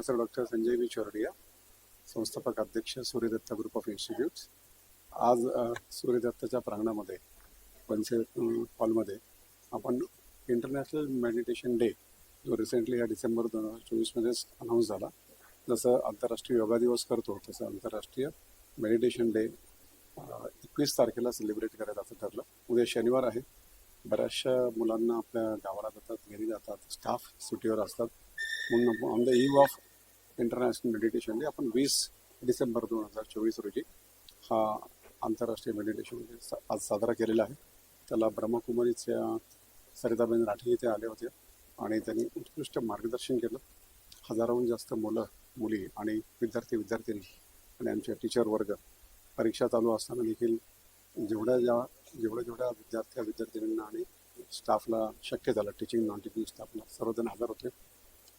Professor doctor Sanjay B Chordiya संस्थापक अध्यक्ष Suryadatta group of institutes आज सूर्यदत्ताच्या प्रांगणामध्ये पंचे हॉलमध्ये आपण इंटरनॅशनल मेडिटेशन डे जो रिसेंटली या डिसेंबर दोन हजार चोवीसमध्येच अनाऊन्स झाला जसं आंतरराष्ट्रीय योगा दिवस करतो तसं आंतरराष्ट्रीय मेडिटेशन डे एकवीस तारखेला सेलिब्रेट करायचं असं ठरलं. उद्या शनिवार आहे. बऱ्याचशा मुलांना आपल्या गावाला जातात घरी जातात स्टाफ सुट्टीवर असतात. म्हणून on the eve of international meditation day आपण वीस डिसेंबर दोन हजार चोवीस रोजी हा आंतरराष्ट्रीय मेडिटेशन डे आज साजरा केलेला आहे. त्याला ब्रह्मकुमारीच्या सरिताबेन राठी इथे आले होते आणि त्यांनी उत्कृष्ट मार्गदर्शन केलं. हजाराहून जास्त मुलं मुली आणि विद्यार्थी विद्यार्थिनी आणि आमचे टीचर वर्ग परीक्षा चालू असताना देखील जेवढ्या ज्या जेवढ्या जेवढ्या विद्यार्थ्या विद्यार्थिनींना आणि स्टाफला शक्य झालं टीचिंग नॉन टीचिंग स्टाफला सर्वजण हजर होते.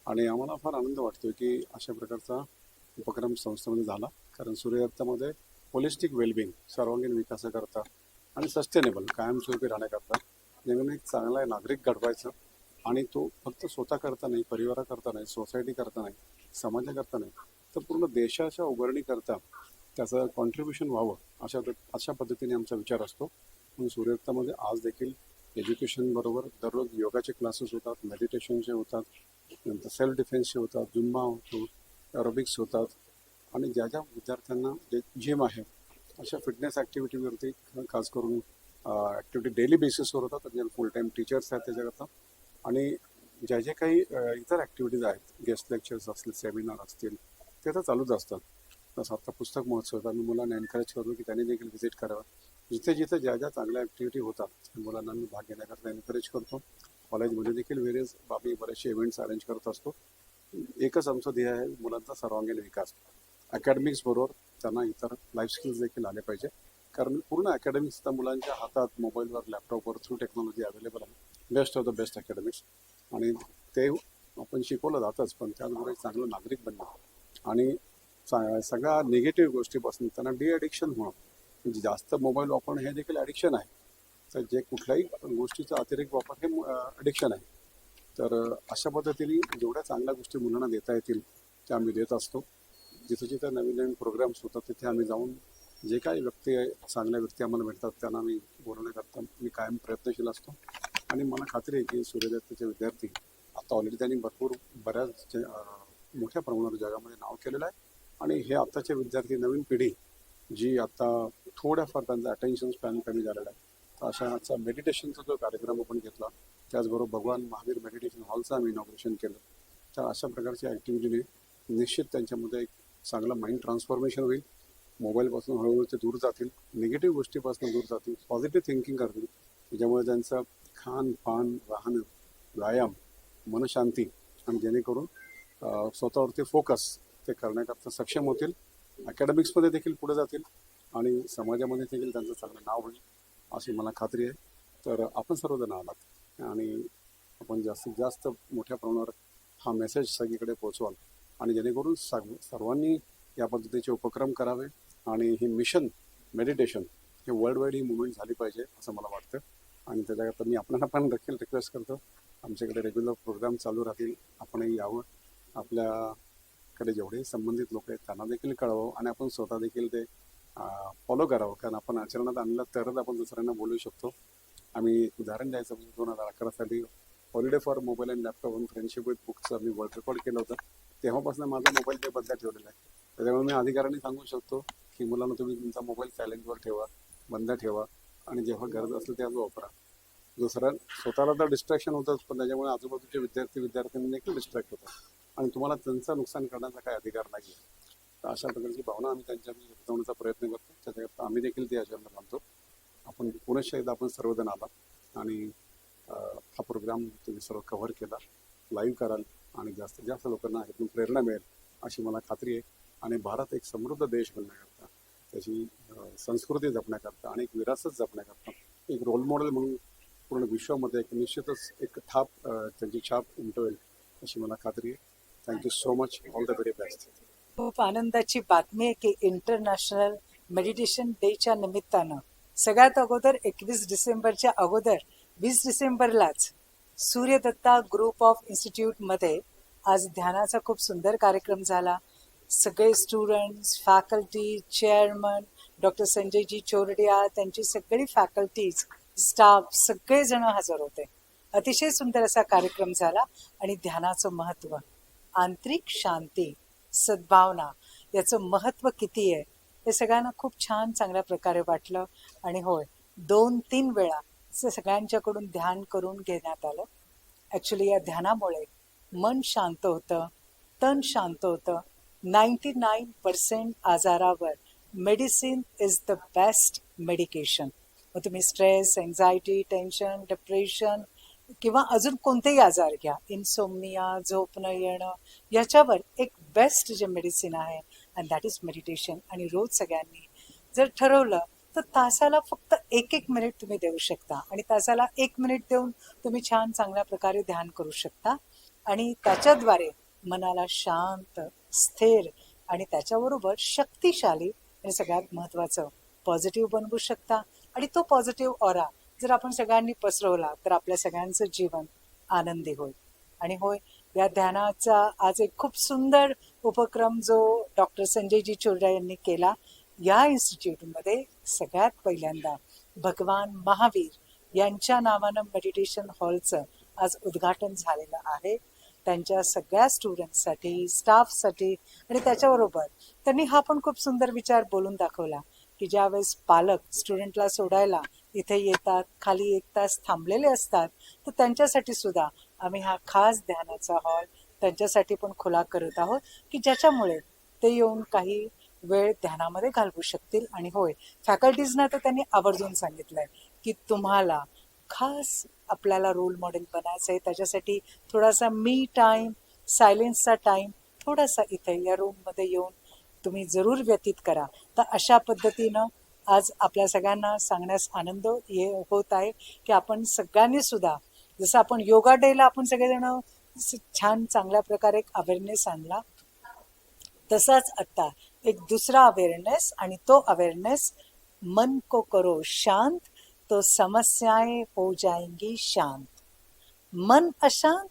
आणि आम्हाला फार आनंद वाटतो की अशा प्रकारचा उपक्रम संस्थेमध्ये झाला. कारण सूर्यदत्तामध्ये होलिस्टिक वेलबिंग सर्वांगीण विकासाकरता आणि सस्टेनेबल कायमस्वरूपी राहण्याकरता नेहमी एक चांगला नागरिक घडवायचं. आणि तो फक्त स्वतः करता नाही परिवाराकरता नाही सोसायटी करता नाही समाजाकरता नाही तर पूर्ण देशाच्या उभारणीकरता त्याचं कॉन्ट्रीब्युशन व्हावं अशा अशा पद्धतीने आमचा विचार असतो. म्हणून सूर्यदत्तामध्ये आज देखील एज्युकेशनबरोबर दररोज योगाचे क्लासेस होतात मेडिटेशनचे होतात नंतर सेल्फ डिफेन्सचे होतात जुम्मा होतो एरोबिक्स होतात. आणि ज्या ज्या विद्यार्थ्यांना जे जिम आहे अशा फिटनेस ॲक्टिव्हिटीवरती खास करून ॲक्टिव्हिटी डेली बेसिसवर होतात. म्हणजे फुल टाईम टीचर्स आहेत त्याच्याकरता. आणि ज्या ज्या काही इतर ॲक्टिव्हिटीज आहेत गेस्ट लेक्चर्स असतील सेमिनार असतील ते तर चालूच असतात. तसं आता पुस्तक महोत्सव होता मी मुलांना एनकरेज करतो की त्यांनी देखील व्हिजिट करावं. जिथे जिथे ज्या ज्या चांगल्या ॲक्टिव्हिटी होतात मुलांना मी भाग घेण्याकरता एनकरेज करतो. कॉलेजमध्ये देखील वेरियस बाबी बरेचसे इव्हेंट्स अरेंज करत असतो. एकच आमचं ध्येय आहे मुलांचा सर्वांगीण विकास. अकॅडमिक्स बरोबर त्यांना इतर लाईफ स्किल्स देखील आले पाहिजे. कारण पूर्ण अकॅडमिक्स त्या मुलांच्या हातात मोबाईलवर लॅपटॉपवर थ्रू टेक्नॉलॉजी अवेलेबल आहे. Best of the best academics आणि ते आपण शिकवलं जातच पण त्याचबरोबर एक चांगलं नागरिक बनणं. आणि सगळ्या निगेटिव्ह गोष्टीपासून त्यांना डी ॲडिक्शन होणं. म्हणजे जास्त मोबाईल वापरणं हे देखील ॲडिक्शन आहे. तर जे कुठल्याही गोष्टीचा अतिरेक वापर हे अडिक्शन आहे. तर अशा पद्धतीने जेवढ्या चांगल्या गोष्टी मुलांना देता येतील त्या आम्ही देत असतो. जिथे जिथे नवीन नवीन प्रोग्राम्स होतात तिथे आम्ही जाऊन जे काही व्यक्ती आहे, चांगल्या व्यक्ती आम्हाला भेटतात त्यांना आम्ही बोलवण्याकरता मी कायम प्रयत्नशील असतो. आणि मला खात्री आहे की सूर्यदत्तचे विद्यार्थी आता ऑलरेडी त्यांनी भरपूर बऱ्याच मोठ्या प्रमाणावर जगामध्ये नाव केलेलं आहे. आणि हे आत्ताचे विद्यार्थी नवीन पिढी जी आता थोड्याफार त्यांचा अटेन्शन स्पॅन कमी झालेला आहे. तर अशाचा मेडिटेशनचा जो कार्यक्रम आपण घेतला त्याचबरोबर भगवान महावीर मेडिटेशन हॉलचं आम्ही इनॉग्रेशन केलं. तर अशा प्रकारच्या ॲक्टिव्हिटीने निश्चित त्यांच्यामध्ये एक चांगलं माइंड ट्रान्सफॉर्मेशन होईल. मोबाईलपासून हळूहळू ते दूर जातील निगेटिव्ह गोष्टीपासून दूर जातील पॉझिटिव्ह थिंकिंग करतील त्याच्यामुळे त्यांचं खान पान राहणं व्यायाम मनशांती आणि जेणेकरून स्वतःवरती फोकस ते करण्याकरता सक्षम होतील. अकॅडमिक्समध्ये देखील पुढे जातील आणि समाजामध्ये देखील त्यांचं चांगलं नाव होईल. अशी मला खात्री आहे. तर आपण सर्वजण आलात. आणि आपण जास्तीत जास्त मोठ्या प्रमाणावर हा मेसेज सगळीकडे पोहोचवाल. आणि जेणेकरून सग सर्वांनी या पद्धतीचे उपक्रम करावे आणि ही मिशन मेडिटेशन हे वर्ल्ड वाईड ही मुवमेंट झाली पाहिजे असं मला वाटतं. आणि त्याच्याकरता मी आपल्याला पण देखील रिक्वेस्ट करतो आमच्याकडे रेग्युलर प्रोग्राम चालू राहतील आपणही यावं. आपल्याकडे जेवढे संबंधित लोक आहेत त्यांना देखील कळवावं आणि आपण स्वतः देखील ते फॉलो करावं. कारण आपण आचरणात आणलं तरच आपण दुसऱ्यांना बोलू शकतो. आम्ही एक उदाहरण द्यायचं म्हणजे दोन हजार अकरा साली holiday for mobile and laptop आणि फ्रेंडशिप विथ बुकचं मी वर्ल्ड रेकॉर्ड केलं होतं. तेव्हापासून माझा मोबाईल ते बदला ठेवलेला आहे. त्याच्यामुळे मी अधिकाऱ्यांनी सांगू शकतो की मुलांना तुम्ही तुमचा मोबाईल सायलेंटवर ठेवा बंद ठेवा आणि जेव्हा गरज असेल तेव्हा वापरा. दुसरा स्वतःला तर डिस्ट्रॅक्शन होतंच पण त्याच्यामुळे आजूबाजूचे विद्यार्थी विद्यार्थ्यांनी देखील डिस्ट्रॅक्ट होतात. आणि तुम्हाला त्यांचं नुकसान करण्याचा काही अधिकार नाही आहे तर अशा प्रकारची भावना आम्ही त्यांच्यामध्ये म्हणजे रुजवण्याचा प्रयत्न करतो. त्याच्याकरता आम्ही देखील ते अजेंडा मानतो. आपण पुनश्च एकदा आपण सर्वजण आला आणि हा प्रोग्राम तुम्ही सर्व कव्हर केला लाईव्ह कराल आणि जास्तीत जास्त लोकांना ह्यातून प्रेरणा मिळेल अशी मला खात्री आहे. आणि भारत एक समृद्ध देश बनण्याकरता त्याची संस्कृती जपण्याकरता आणि एक विरासत जपण्याकरता एक रोल मॉडेल म्हणून पूर्ण विश्वामध्ये एक निश्चितच एक थाप त्यांची छाप उमटवेल अशी मला खात्री आहे. Thank you so much all the very best खूप आनंदाची बातमी आहे की इंटरनॅशनल मेडिटेशन डेच्या निमित्तानं सगळ्यात अगोदर एकवीस डिसेंबरच्या अगोदर वीस डिसेंबरलाच सूर्यदत्ता ग्रुप ऑफ इन्स्टिट्यूटमध्ये आज ध्यानाचा खूप सुंदर कार्यक्रम झाला. सगळे students faculty chairman doctor Sanjayji Chordiya त्यांची सगळी फॅकल्टीज स्टाफ सगळेजण हजर होते. अतिशय सुंदर असा कार्यक्रम झाला आणि ध्यानाचं महत्त्व आंतरिक शांती सद्भावना याचं महत्त्व किती आहे हे सगळ्यांना खूप छान चांगल्या प्रकारे वाटलं. आणि होय दोन तीन वेळा सगळ्यांच्याकडून ध्यान करून घेण्यात आलं. ॲक्च्युली या ध्यानामुळे मन शांत होतं तन शांत होतं. नाईन्टी नाईन पर्सेंट आजारावर medicine is the best medication मग तुम्ही स्ट्रेस एन्झायटी टेन्शन डिप्रेशन किंवा अजून कोणतेही आजार घ्या. इन्सोमनिया झोप न येणं याच्यावर एक बेस्ट जे मेडिसिन आहे अँड दॅट इज मेडिटेशन आणि रोज सगळ्यांनी जर ठरवलं तर तासाला फक्त एक एक मिनिट तुम्ही देऊ शकता. आणि तासाला एक मिनिट देऊन तुम्ही छान चांगल्या प्रकारे ध्यान करू शकता. आणि त्याच्याद्वारे मनाला शांत स्थिर आणि त्याच्याबरोबर शक्तिशाली आणि सगळ्यात महत्त्वाचं पॉझिटिव्ह बनवू शकता. आणि तो पॉझिटिव्ह ऑरा जर आपण सगळ्यांनी पसरवला तर आपल्या सगळ्यांचं जीवन आनंदी होईल. आणि होय या ध्यानाचा आज एक खूप सुंदर उपक्रम जो डॉक्टर संजयजी चोरडा यांनी केला या इन्स्टिट्यूटमध्ये सगळ्यात पहिल्यांदा भगवान महावीर यांच्या नावानं मेडिटेशन हॉलचं आज उद्घाटन झालेलं आहे. त्यांच्या सगळ्या स्टुडंटसाठी स्टाफसाठी आणि त्याच्याबरोबर त्यांनी हा पण खूप सुंदर विचार बोलून दाखवला की ज्यावेळेस पालक स्टुडंटला सोडायला इथे येतात खाली एक तास थांबलेले असतात तर त्यांच्यासाठी सुद्धा आम्ही हा खास ध्यानाचा हॉल त्यांच्यासाठी पण खुला करत आहोत की ज्याच्यामुळे ते येऊन काही वेळ ध्यानामध्ये घालवू शकतील. आणि होय फॅकल्टीजना तर त्यांनी आवर्जून सांगितलंय की तुम्हाला खास आपल्याला रोल मॉडेल बनायचं आहे. त्याच्यासाठी थोडासा मी टाईम सायलेन्सचा टाईम थोडासा इथे या रूममध्ये येऊन तुम्ही जरूर व्यतीत करा. तर अशा पद्धतीनं आज आपल्या सगळ्यांना सांगण्यास आनंद ये होत आहे की आपण सगळ्यांनी सुद्धा जसं आपण योगा डेला आपण सगळेजण छान चांगल्या प्रकारे एक अवेअरनेस आणला तसाच आता एक दुसरा अवेअरनेस आणि तो अवेअरनेस मन को करो शांत तो समस्याएं हो जाएंगी शांत. मन अशांत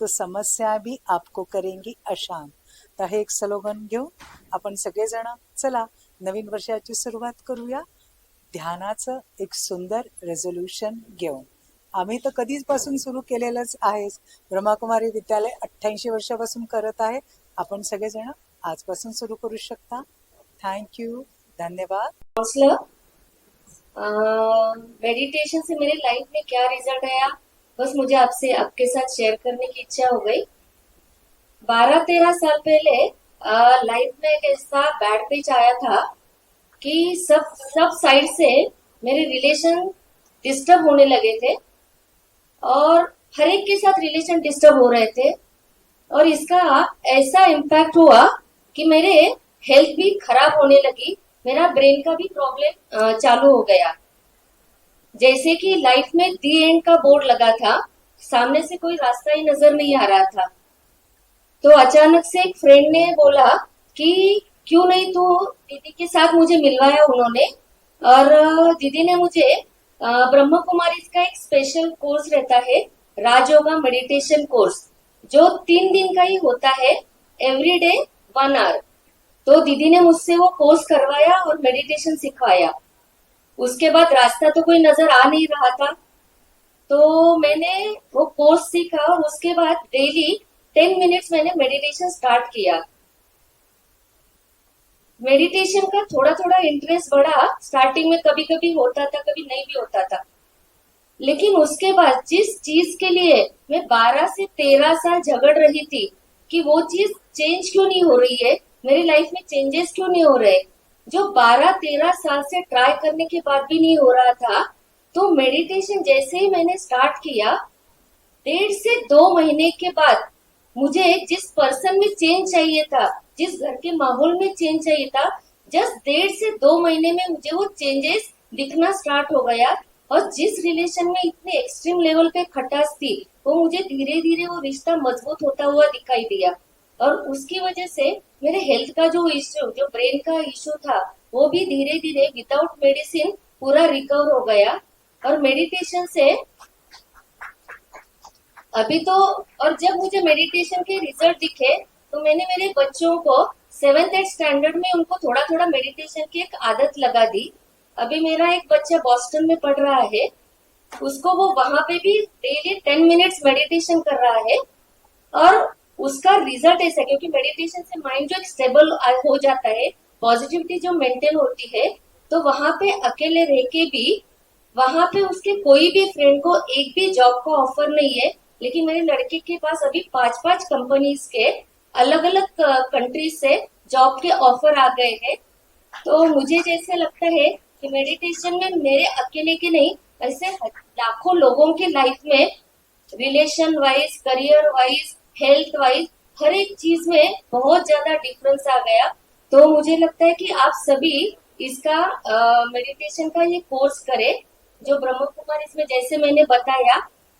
तो समस्या भी आपको करेंगी अशांत. तर हे एक स्लोगन घेऊन आपण सगळेजण चला नवीन वर्षाची सुरुवात करूया. ध्यानाचं एक सुंदर रेझोल्युशन घेऊन. आम्ही तर कधीच पासून सुरू केलेलंच आहेच. ब्रह्माकुमारी विद्यालय अठ्ठ्याऐंशी वर्षापासून करत आहे. आपण सगळेजण आजपासून सुरू करू शकता. थँक्यू धन्यवाद. मेडिटेशन से मेरे लाइफ में क्या रिजल्ट आया? बस मुझे आपसे आपके साथ शेयर करने की इच्छा हो गई. बारह तेरह साल पहले लाइफ में एक ऐसा बैड पेज आया था कि सब सब साइड से मेरे रिलेशन डिस्टर्ब होने लगे थे और हर एक के साथ रिलेशन डिस्टर्ब हो रहे थे और इसका ऐसा इम्पैक्ट हुआ कि मेरे हेल्थ भी खराब होने लगी, मेरा ब्रेन का भी प्रॉब्लम चालू हो गया। जैसे कि लाइफ में दी एंड का बोर्ड लगा था, सामने से कोई रास्ता ही नज़र नहीं आ रहा था। तो अचानक से एक फ्रेंड ने बोला कि क्यों नहीं तो दीदी के साथ मुझे मिलवाया उन्होंने? और दीदी ने मुझे ब्रह्म कुमारी का एक स्पेशल कोर्स रहता है राजयोगा मेडिटेशन कोर्स जो तीन दिन का ही होता है एवरी डे वन आवर तो दीदी ने मुझसे वो कोर्स करवाया और मेडिटेशन सिखवाया। उसके बाद रास्ता तो कोई नज़र आ नहीं रहा था। तो मैंने वो कोर्स सीखा और उसके बाद डेली टेन मिनट्स मैंने मेडिटेशन स्टार्ट किया। मेडिटेशन का थोड़ा थोड़ा इंटरेस्ट बढ़ा। स्टार्टिंग में कभी कभी होता था, कभी नहीं भी होता था। लेकिन उसके बाद जिस चीज़ के लिए मैं 12 से 13 साल झगड़ रही थी कि वो चीज़ चेंज क्यों नहीं हो रही है? मेरी लाइफ में चेंजेस क्यों नहीं हो रहे जो 12-13 साल से ट्राई करने के बाद भी नहीं हो रहा था तो मेडिटेशन जैसे ही मैंने स्टार्ट किया, डेढ़ से दो महीने के बाद मुझे जिस पर्सन में चेंज चाहिए था, जिस घर के माहौल में चेंज चाहिए था जस्ट डेढ़ से दो महीने में मुझे वो चेंजेस दिखना स्टार्ट हो गया। और जिस रिलेशन में इतने एक्सट्रीम लेवल पे खटास थी, वो मुझे धीरे धीरे वो रिश्ता मज़बूत होता हुआ दिखाई दिया। और उसकी वजह से मेरे हेल्थ का जो इश्यू जो ब्रेन का इश्यू था, वो भी धीरे धीरे विदाउट मेडिसिन पूरा रिकवर हो गया। और मेडिटेशन से अभी तो और जब मुझे मेडिटेशन के रिज़ल्ट दिखे तो मैंने मेरे बच्चों को सेवेंथ एट स्टैंडर्ड में उनको थोड़ा थोड़ा मेडिटेशन की एक आदत लगा दी। अभी मेरा एक बच्चा बॉस्टन में पढ़ रहा है। उसको वो वहाँ पे भी डेली टेन मिनट्स मेडिटेशन कर रहा है। और उसका रिज़ल्ट ऐसा क्योंकि मेडिटेशन से माइंड जो स्टेबल हो जाता है पॉजिटिविटी जो मेंटेन होती है तो वहाँ पे अकेले रह के भी, वहाँ पे उसके कोई भी फ्रेंड को एक भी जॉब का ऑफ़र नहीं है। लेकिन मेरे लड़के के पास अभी पाँच पाँच कंपनीज़ के अलग अलग कंट्रीज़ से जॉब के ऑफ़र आ गए हैं। तो मुझे जैसे लगता है कि मेडिटेशन में मेरे अकेले के नहीं, ऐसे लाखों लोगों के लाइफ में relation wise career wise health wise हर एक चीज़ में बहुत ज़्यादा डिफरेंस आ गया। तो मुझे लगता है कि आप सभी इसका मेडिटेशन का ये कोर्स करें। जो ब्रह्म कुमार इसमें जैसे मैंने बताया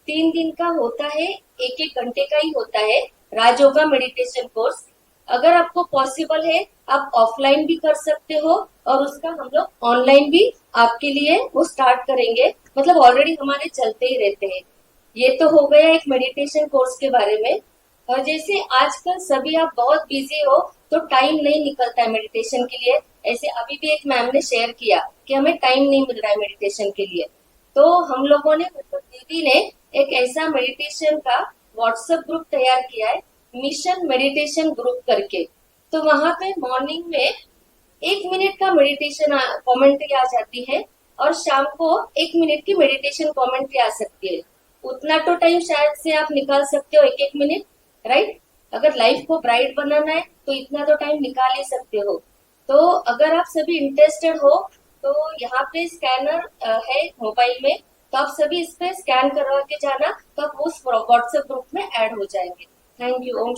तीन दिन का होता है, एक एक घंटे का ही होता है, राजयोगा मेडिटेशन कोर्स अगर आपको पॉसिबल है, आप ऑफलाइन भी कर सकते हो और उसका हम लोग ऑनलाइन भी आपके लिए वो स्टार्ट करेंगे। मतलब ऑलरेडी हमारे चलते ही रहते हैं। ये तो हो गया एक मेडिटेशन कोर्स के बारे में। और जैसे आजकल सभी आप बहुत बिज़ी हो तो टाइम नहीं निकलता है मेडिटेशन के लिए। ऐसे अभी भी एक मैम ने शेयर किया कि हमें टाइम नहीं मिल रहा है मेडिटेशन के लिए। तो हम लोगों ने मतलब दीदी ने एक ऐसा मेडिटेशन का व्हाट्सएप ग्रुप तैयार किया है मिशन मेडिटेशन ग्रुप करके। तो वहाँ पे मॉर्निंग में एक मिनट का मेडिटेशन कमेंट्री आ जाती है और शाम को एक मिनट की मेडिटेशन कमेंट्री आ सकती है। उतना तो टाइम शायद से आप निकाल सकते हो एक एक मिनट राइट अगर लाइफ को ब्राइट बनाना है तो इतना तो टाइम निकाल ही सकते हो। तो अगर आप सभी इंटरेस्टेड हो तो यहाँ पे स्कैनर है मोबाइल में। तो आप सभी इस पे स्कैन करवा के जाना तो आप उस व्हाट्सएप ग्रुप में ऐड हो जाएंगे। Thank you Om